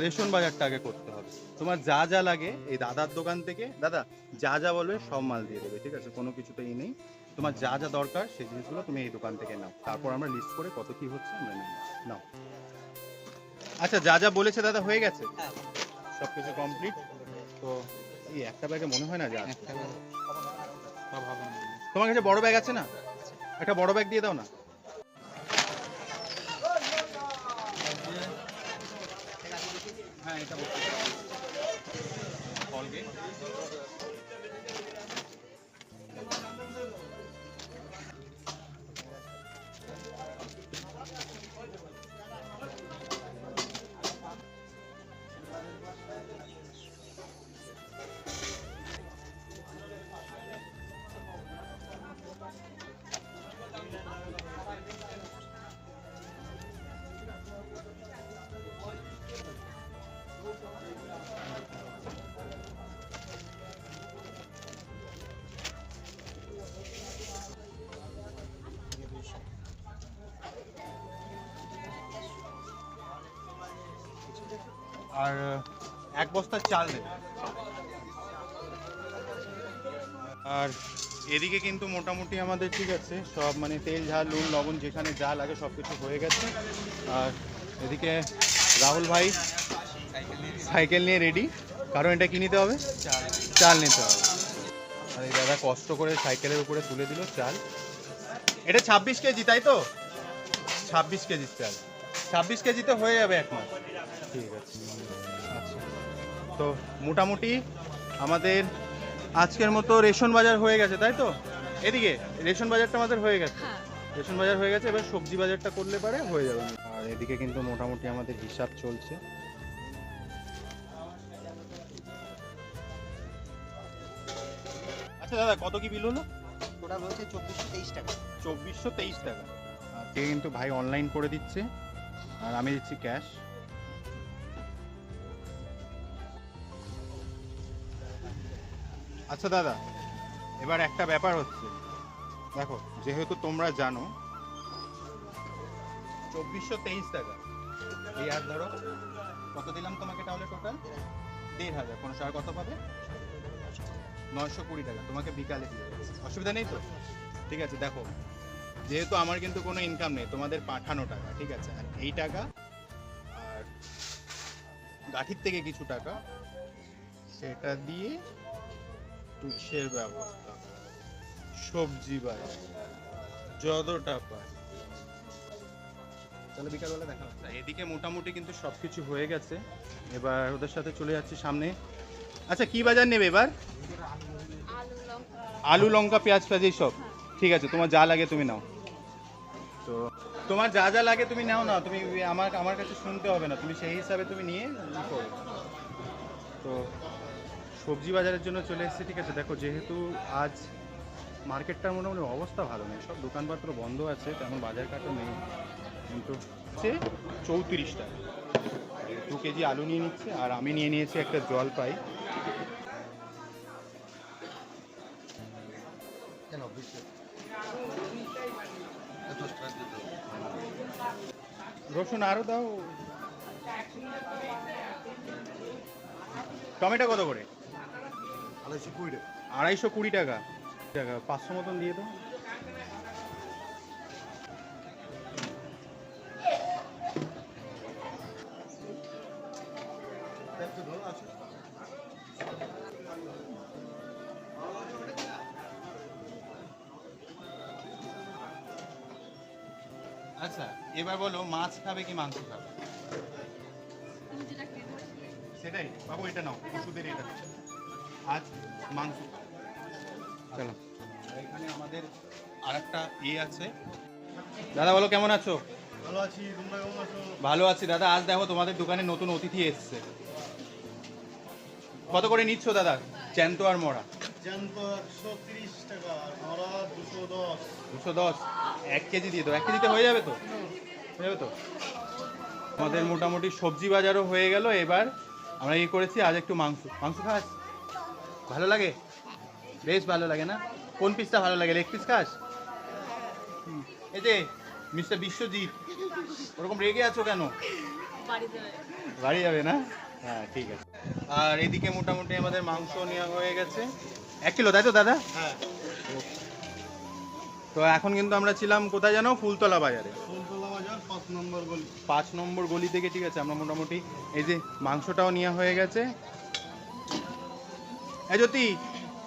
Ration বাজারটা আগে করতে হবে। তোমার যা যা লাগে এই দাদার দোকান থেকে দাদা যা যা বলবে সব মাল দিয়ে দেবে ঠিক আছে? কোনো কিছুতেই নেই। তোমার যা যা দরকার সেই জিনিসগুলো তুমি এই দোকান থেকে নাও। তারপর আমরা লিস্ট করে কত কি হচ্ছে আমরা নিয়ে নাও। আচ্ছা যা যা বলেছে দাদা হয়ে গেছে? সব কিছু কমপ্লিট তো এই একটা ব্যাগে মনে হয় না যে। তোমার কাছে বড় ব্যাগ আছে না? একটা বড় ব্যাগ দিয়ে দাও না। হ্যাঁ এটা কলগেট আর এক বস্তা চাল দেবে। আর এদিকে কিন্তু মোটামুটি আমাদের ঠিক আছে সব মানে তেল ঝাল নুন লবণ যেখানে যা লাগে সব কিছু হয়ে গেছে। আর এদিকে রাহুল ভাই সাইকেল নিয়ে রেডি কারণ এটা কি নিতে হবে? চাল। নিতে হবে। আর এই দাদা কষ্ট করে সাইকেলের উপরে তুলে দিল চাল। এটা ছাব্বিশ কেজি তাই তো? ছাব্বিশ কেজি চাল। ছাব্বিশ কেজিতে হয়ে যাবে এক মাস ঠিক আছে। আচ্ছা। তো মোটামুটি আমাদের আজকের মতো রেশন বাজার হয়ে গেছে তাই তো? এদিকে রেশন বাজারটা আমাদের হয়ে গেছে। হ্যাঁ। রেশন বাজার হয়ে গেছে এবার সবজি বাজারটা করলে পারে হয়ে যাবে। আর এদিকে কিন্তু মোটামুটি আমাদের হিসাব চলছে। আচ্ছা দাদা কত কি বিল হলো? টোটাল হচ্ছে চব্বিশশো তেইশ টাকা। চব্বিশশো তেইশ টাকা। আজকে কিন্তু ভাই অনলাইন করে দিচ্ছে। আর আমি দিচ্ছি ক্যাশ আচ্ছা দাদা, এবার একটা ব্যাপার হচ্ছে। দেখো, যেহেতু তোমরা জানো, চব্বিশশো তেইশ টাকা। এই আর ধরো, কত দিলাম তোমাকে তাহলে টোটাল দেড় হাজার। কোনো সার কত পাবে? নয়শো কুড়ি টাকা। তোমাকে বিকালে দিয়ে অসুবিধা নেই তো? ঠিক আছে, দেখো, যেহেতু আমার কিন্তু কোনো ইনকাম নেই, তোমাদের পাঠানো টাকা, ঠিক আছে? আর এই টাকা, আর গাঠির থেকে কিছু টাকা, সেটা দিয়ে তুষের ব্যবস্থা। সবজি বাজার যতটা পাই তাহলে দেখা হচ্ছে এদিকে মোটামুটি কিন্তু সব কিছু হয়ে গেছে। এবার ওদের সাথে চলে যাচ্ছি সামনে। আচ্ছা কি বাজার নেবে এবার? আলু লঙ্কা, পেঁয়াজ এই সব। ঠিক আছে, তোমার যা লাগে তুমি নাও। তো তোমার যা যা লাগে তুমি নাও না তুমি আমার আমার কাছে শুনতে হবে না। তুমি সেই হিসাবে তুমি নিয়ে করো। তো সবজি বাজারের জন্য চলে এসেছি, ঠিক আছে? দেখো, যেহেতু আজ মার্কেটটার মোটামুটি অবস্থা ভালো নেই, সব দোকানপত্র বন্ধ আছে, তেমন বাজার কাটও নেই। কিন্তু হচ্ছে চৌত্রিশ টাকা। দু কেজি আলু নিয়ে নিচ্ছে, আর আমি নিয়ে নিয়েছি একটা জল পাই। রসুন আরও দাও। টমেটো কত করে? আড়াইশো কুড়ি টাকা। আড়াইশো কুড়ি টাকা। টাকা পাঁচশো মতন দিয়ে দাও। আচ্ছা এবার বলো মাছ খাবে কি মাংস খাবে? সেটাই। বাবু এটা নাও। ওষুধের এটা। আজ মাংস। চলো। এখানে আমাদের আর একটা ইয়ে আছে। দাদা বলো কেমন আছো? ভালো আছি তোমরা কেমন আছো? ভালো আছি দাদা। আজ দেখো তোমাদের দোকানে নতুন অতিথি এসছে। কত করে নিচ্ছ দাদা? জ্যান্ত আর মরা। জ্যান্ত একশো তিরিশ টাকা নরা দুশো দশ। দুশো দশ। এক কেজি দিয়ে দাও। এক কেজিতে হয়ে যাবে তো? হয়ে যাবে তো? আমাদের মোটামুটি সবজি বাজারও হয়ে গেল। এবার আমরা কি করেছি আজ একটু মাংস। মাংস খাস? ভালো লাগে? বেশ ভালো লাগে না? কোন পিসটা ভালো লাগে? লেগ পিস খাস। এই যে মিস্টার বিশ্বজিৎ ওরকম রেগে আছো কেন? বাড়ি যাবে না? হ্যাঁ ঠিক আছে। আর এদিকে মোটামুটি আমাদের মাংস নেওয়া হয়ে গেছে। এক কিলো তাই তো দাদা? হ্যাঁ। তো এখন কিন্তু আমরা ছিলাম কোথায় জানো? ফুলতলা বাজারে। ফুলতলা বাজার পাঁচ নম্বর গলি। পাঁচ নম্বর গলি থেকে ঠিক আছে আমরা মোটামুটি এই যে মাংসটাও নেওয়া হয়ে গেছে। এই জ্যোতি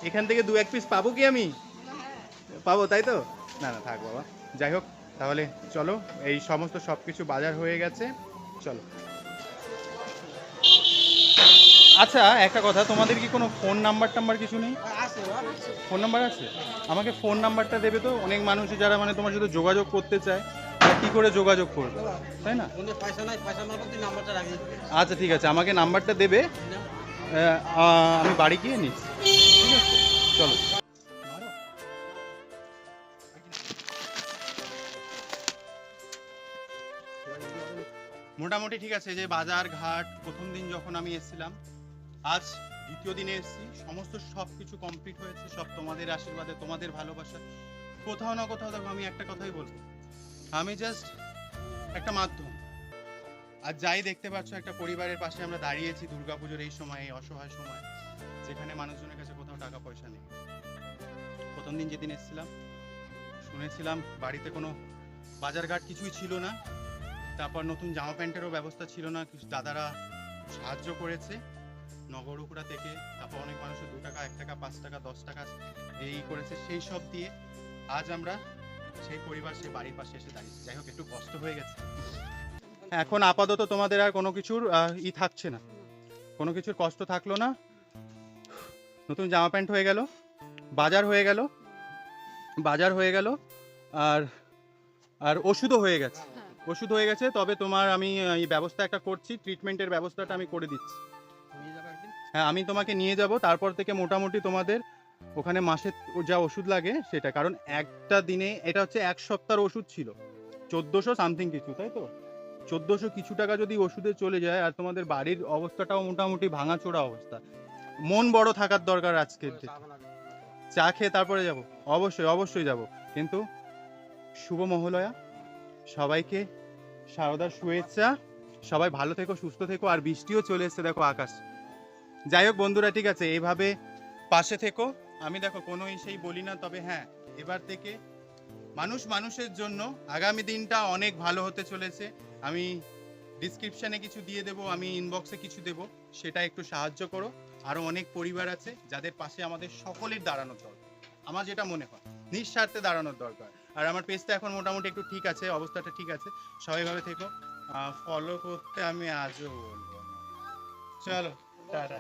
এখান থেকে দু এক পিস পাবো কি আমি? পাবো তাই তো? না না থাক বাবা। যাই হোক তাহলে চলো এই সমস্ত সব কিছু বাজার হয়ে গেছে চলো। আচ্ছা একটা কথা তোমাদের কি কোনো ফোন নাম্বার টাম্বার কিছু নেই? ফোন নাম্বার আছে? আমাকে ফোন নাম্বারটা দেবে তো? অনেক মানুষ যারা মানে তোমার সাথে যোগাযোগ করতে চায় কি করে যোগাযোগ করবে? তাই না? আচ্ছা ঠিক আছে আমাকে নাম্বারটা দেবে। আমি বাড়ি গিয়ে নিচ্ছি। ঠিক আছে? চলো। মোটামুটি ঠিক আছে, যে বাজার ঘাট, প্রথম দিন যখন আমি এসেছিলাম, আজ দ্বিতীয় দিনে এসেছি। সমস্ত সব কিছু কমপ্লিট হয়েছে, সব তোমাদের আশীর্বাদে, তোমাদের ভালোবাসা। কোথাও না কোথাও দেখো, আমি একটা কথাই বলব। আমি জাস্ট একটা মাধ্যম। আর যাই দেখতে পাচ্ছ, একটা পরিবারের পাশে আমরা দাঁড়িয়েছি দুর্গাপুজোর এই সময়, এই অসহায় সময়, যেখানে মানুষজনের কাছে কোথাও টাকা পয়সা নেই। প্রথম দিন যেদিন এসেছিলাম, শুনেছিলাম বাড়িতে কোনো বাজারঘাট কিছুই ছিল না, তারপর নতুন জামা প্যান্টেরও ব্যবস্থা ছিল না দাদারা সাহায্য করেছে নগরুকুড়া থেকে, তারপর অনেক মানুষের দু টাকা, এক টাকা, পাঁচ টাকা, দশ টাকা এই করেছে, সেই সব দিয়ে আজ আমরা সেই পরিবার, সেই বাড়ির পাশে এসে দাঁড়িয়েছি। যাই হোক, একটু কষ্ট হয়ে গেছে। এখন আপাতত তোমাদের আর কোনো কিছুর ই থাকছে না। কোনো কিছুর কষ্ট থাকল না। নতুন জামা প্যান্ট হয়ে গেল বাজার হয়ে গেল বাজার হয়ে গেল আর আর ওষুধও হয়ে গেছে। ওষুধ হয়ে গেছে তবে তোমার আমি এই ব্যবস্থা একটা করছি ট্রিটমেন্টের ব্যবস্থাটা আমি করে দিচ্ছি। হ্যাঁ আমি তোমাকে নিয়ে যাব তারপর থেকে মোটামুটি তোমাদের ওখানে মাসে যা ওষুধ লাগে সেটা। কারণ একটা দিনে এটা হচ্ছে এক সপ্তাহের ওষুধ ছিল। চোদ্দোশো সামথিং কিছু তাই তো? চোদ্দোশো কিছু টাকা যদি ওষুধে চলে যায় আর তোমাদের বাড়ির অবস্থাটাও মোটামুটি ভাঙাচোরা অবস্থা। মন বড় থাকার দরকার আজকের। চা খেয়ে তারপরে যাব। অবশ্যই অবশ্যই যাব। কিন্তু শুভ মহলয়া সবাইকে শারদার শুভেচ্ছা। সবাই ভালো থেকো সুস্থ থেকো আর বৃষ্টিও চলে এসছে দেখো আকাশ। যাই হোক বন্ধুরা ঠিক আছে এইভাবে পাশে থেকো। আমি দেখো কোনো সেই বলি না তবে হ্যাঁ এবার থেকে মানুষ মানুষের জন্য আগামী দিনটা অনেক ভালো হতে চলেছে। আমি ডিসক্রিপশানে কিছু দিয়ে দেবো, আমি ইনবক্সে কিছু দেব, সেটা একটু সাহায্য করো। আরও অনেক পরিবার আছে যাদের পাশে আমাদের সকলের দাঁড়ানোর দরকার। আমার যেটা মনে হয়, নিঃস্বার্থে দাঁড়ানোর দরকার। আর আমার পেজটা এখন মোটামুটি একটু ঠিক আছে, অবস্থাটা ঠিক আছে। সবাইভাবে থেকো। ফলো করতে আমি আজও বলব চলো, টাটা।